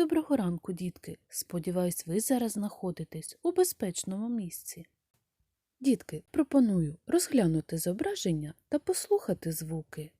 Доброго ранку, дітки. Сподіваюсь, ви зараз знаходитесь у безпечному місці. Дітки, пропоную розглянути зображення та послухати звуки.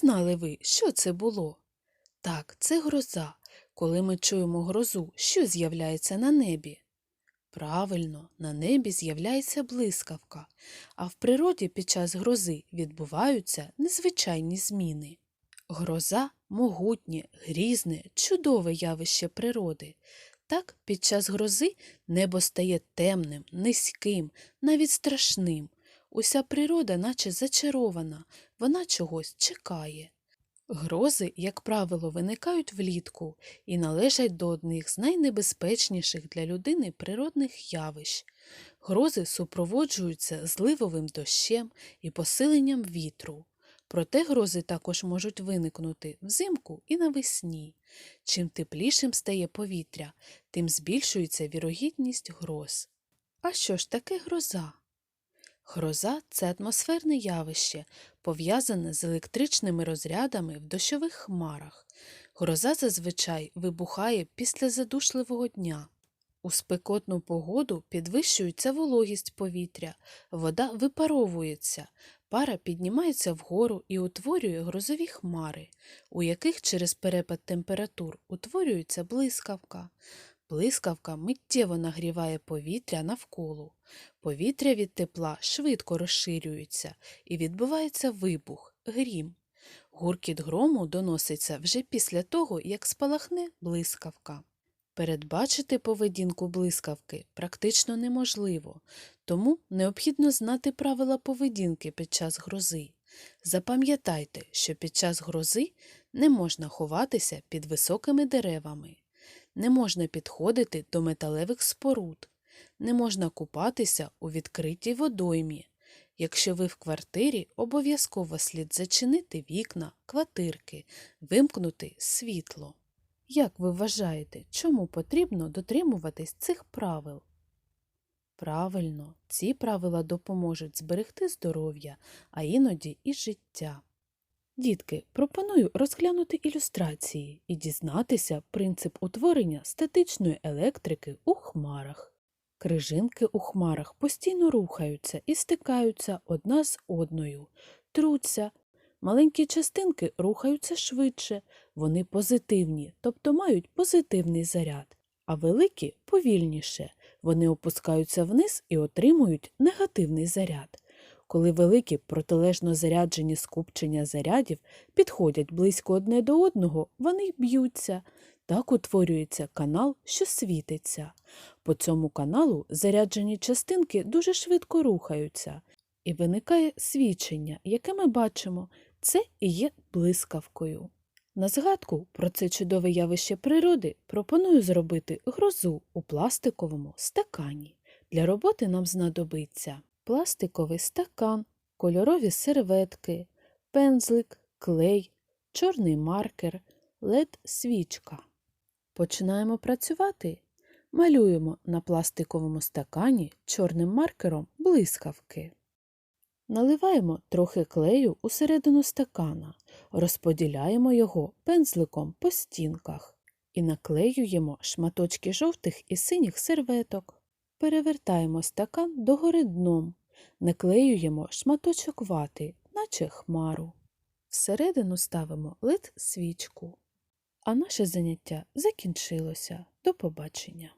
Чи впізнали ви, що це було? Так, це гроза. Коли ми чуємо грозу, що з'являється на небі? Правильно, на небі з'являється блискавка, а в природі під час грози відбуваються незвичайні зміни. Гроза могутнє, грізне, чудове явище природи. Так, під час грози небо стає темним, низьким, навіть страшним. Уся природа наче зачарована, вона чогось чекає. Грози, як правило, виникають влітку і належать до одних з найнебезпечніших для людини природних явищ. Грози супроводжуються зливовим дощем і посиленням вітру. Проте грози також можуть виникнути взимку і навесні. Чим теплішим стає повітря, тим збільшується вірогідність гроз. А що ж таке гроза? Гроза це атмосферне явище, пов'язане з електричними розрядами в дощових хмарах. Гроза зазвичай вибухає після задушливого дня. У спекотну погоду підвищується вологість повітря, вода випаровується, пара піднімається вгору і утворює грозові хмари, у яких через перепад температур утворюється блискавка. Блискавка миттєво нагріває повітря навколо. Повітря від тепла швидко розширюється і відбувається вибух, грім. Гуркіт грому доноситься вже після того, як спалахне блискавка. Передбачити поведінку блискавки практично неможливо, тому необхідно знати правила поведінки під час грози. Запам'ятайте, що під час грози не можна ховатися під високими деревами, не можна підходити до металевих споруд, не можна купатися у відкритій водоймі. Якщо ви в квартирі, обов'язково слід зачинити вікна, квартирки, вимкнути світло. Як ви вважаєте, чому потрібно дотримуватись цих правил? Правильно, ці правила допоможуть зберегти здоров'я, а іноді і життя. Дітки, пропоную розглянути ілюстрації і дізнатися принцип утворення статичної електрики у хмарах. Крижинки у хмарах постійно рухаються і стикаються одна з одною, труться. Маленькі частинки рухаються швидше, вони позитивні, тобто мають позитивний заряд, а великі повільніше. Вони опускаються вниз і отримують негативний заряд. Коли великі протилежно заряджені скупчення зарядів підходять близько одне до одного, вони б'ються. Так утворюється канал, що світиться. По цьому каналу заряджені частинки дуже швидко рухаються, і виникає свічення, яке ми бачимо, це і є блискавкою. На згадку про це чудове явище природи пропоную зробити грозу у пластиковому стакані. Для роботи нам знадобиться пластиковий стакан, кольорові серветки, пензлик, клей, чорний маркер, лед свічка. Починаємо працювати. Малюємо на пластиковому стакані чорним маркером блискавки. Наливаємо трохи клею у середину стакана, розподіляємо його пензликом по стінках і наклеюємо шматочки жовтих і синіх серветок. Перевертаємо стакан догори дном, наклеюємо шматочок вати, наче хмару. Всередину ставимо лед свічку. А наше заняття закінчилося. До побачення.